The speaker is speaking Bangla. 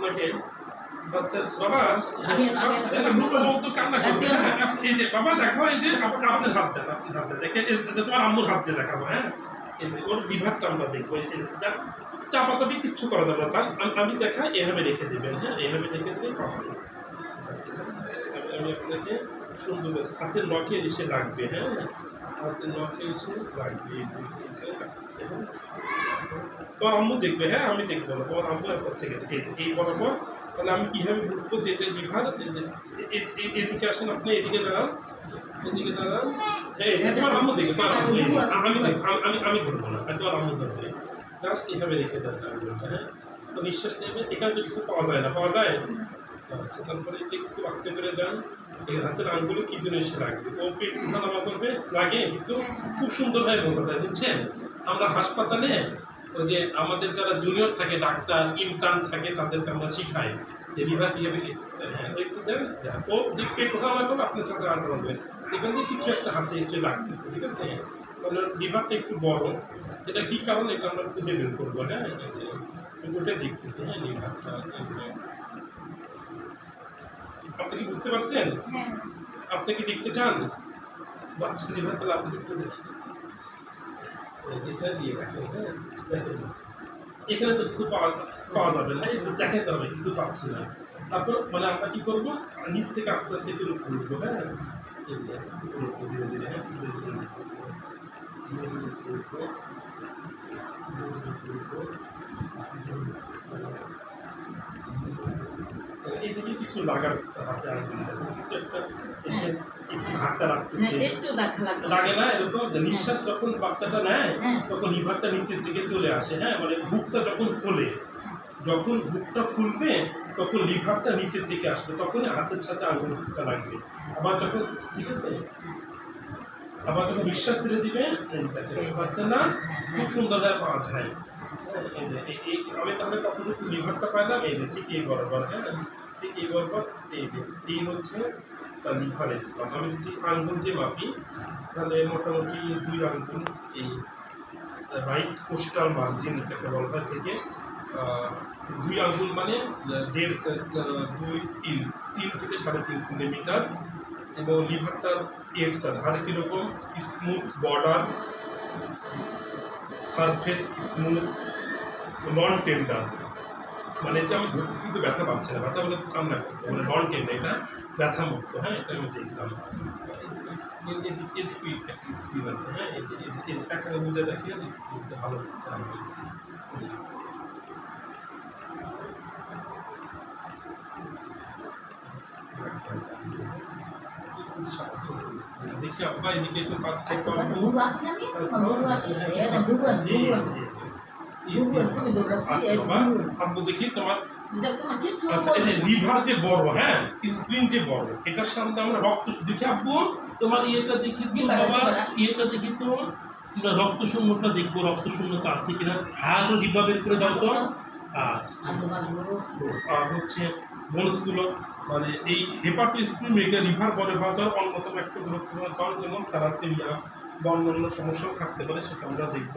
আপনাকে বাবা কান্না এই যে বাবা দেখো এই যে আপনার হাত দেন আপনার হাত দেন দেখে তোমার আম্মুর হাত দিয়ে দেখাবো হ্যাঁ? এই যে ওর বিভাগটা আমরা দেখব। চাপাচাপি কিচ্ছু করা যাবে না। আমি- দেখাই এভাবে রেখে দেবেন হ্যাঁ? এভাবে রেখে দিলে পাবেন আমি- আপনাকে সুন্দর করে- হাতের নখে এসে লাগবে হ্যাঁ? হাতের নখে এসে লাগবে তোমার আম্মু দেখবে হ্যাঁ আমি দেখব না। তোমার আম্মু একবার থেকে এই বরাবর, তাহলে আমি কীভাবে বুঝব যে এটা লিভার এদিকে আসেন আপনি, এদিকে দাঁড়ান এদিকে দাঁড়ান। হ্যাঁ তোমার আম্মু দেখবে, তোমার আম্মু আমি আমি- আমি ধরবো না তোমার আম্মু ধরবে। জাস্ট এইভাবে রেখে দেন হ্যাঁ? তো নিঃশ্বাস নেবে এখানে তো কিছু পাওয়া যায় না, পাওয়া যায়? আচ্ছা তারপরে একটু আস্তে করে যান। এই হাতের আঙ্গুলে কি জন্য এসে লাগবে ও পেট উঠানামা করবে লাগে কিছু খুব সুন্দরভাবে বোঝা যায় বুঝছেন আমরা হাসপাতালে ওই যে আমাদের যারা জুনিয়র থাকে ডাক্তার ইন্টার্ন থাকে তাদেরকে আমরা শিখাই যে লিভার কীভাবে হ্যাঁ একটু দেন ও যে পেট ওঠানামা করবে আপনার সাথে আর করবে দেখবেন যে কিছু একটা হাতে একটু লাগতেছে ঠিক আছে তাহলে লিভারটা একটু বড় এটা কী কারণ এটা আমরা খুঁজে বের করব হ্যাঁ ওটা দেখতেছি হ্যাঁ লিভারটা আপনি কি বুঝতে পারছেন? হ্যাঁ। আপনি কি দেখতে চান? বাচ্চা লিভার তাহলে আপনি একটু দেখি। এখানে দিয়ে রাখেন হ্যাঁ? দেখেন। এখানে তো কিছু পাওয়া পাওয়া যাবে না একটু দেখাতে হবে কিছু পাচ্ছি না। তারপর মানে আমরা কি করব? নিচ থেকে আস্তে আস্তে একটু উঠবো হ্যাঁ? এই যে, উঠবো ধীরে ধীরে হ্যাঁ? ধীরে ধীরে কিছু লাগার হাতে আঙুলটা কিছু একটা এসে হ্যাঁ রাখতেছে লাগে না এরকম? নিঃশ্বাস যখন বাচ্চাটা নেয় হ্যাঁ। তখন লিভারটা নিচের দিকে চলে আসে হ্যাঁ? মানে বুকটা যখন ফুলে যখন বুকটা ফুলবে তখন লিভারটা নিচের দিকে আসবে তখনই হাতের সাথে আঙুল ধাক্কা লাগবে। আবার যখন ঠিক আছে? আবার যখন বিশ্বাস ছেড়ে দিবে বাচ্চা না? খুব সুন্দরভাবে পাওয়া যায়। আমি তাহলে কতটুকু লিভারটা পাইলাম এই যে ঠিক এই বরাবর হ্যাঁ? এই বরাবর এই এই হচ্ছে তার লিভার স্পাম আমি যদি আঙ্গুল দিয়ে মাপি, তাহলে মোটামুটি দুই আঙ্গুল এই রাইট কোস্টাল মার্জিন এটাকে বলা হয় থেকে দুই আঙ্গুল মানে দেড় দুই তিন তিন থেকে সাড়ে তিন সেন্টিমিটার এবং লিভারটার এজটা ধারে কীরকম? Smooth border surface smooth non tender মানে যে আমি ধরতেছি তো ব্যথা পাচ্ছে না। ব্যথা বলে তো কান্না করতে মানে নন টেন্ডার এটা ব্যথা মুক্ত হ্যাঁ এটা আমি দেখলাম। এদিকে এদিকে এদিকে একটা স্ক্রিন আছে হ্যাঁ এই যে মধ্যে দেখেন স্ক্রিনটা ভালো স্ক্রিন। দেখি আব্বা এদিকে একটু কাজ করতে তোমার হবে আব্বু দেখি তোমার আচ্ছা এই যে লিভার যে বড় হ্যাঁ? স্প্লিন যে বড় এটার সামনে আমরা রক্ত দেখি আব্বু তোমার ইয়েটা দেখি তো বাবা ইয়েটা দেখি তো রক্ত শূন্যটা দেখব রক্ত শূন্যতা আছে কিনা? আরও জিব্বা বের করে দাও তো। আচ্ছা। আলু। আর হচ্ছে বোনসগুলো মানে এই হেপাটোস্প্লিন মেগা লিভার বড় হওয়া অন্যতম একটা গুরুত্বপূর্ণ কারণ যেমন থ্যালাসেমিয়া বা অন্যান্য সমস্যাও থাকতে পারে সেটা আমরা দেখব।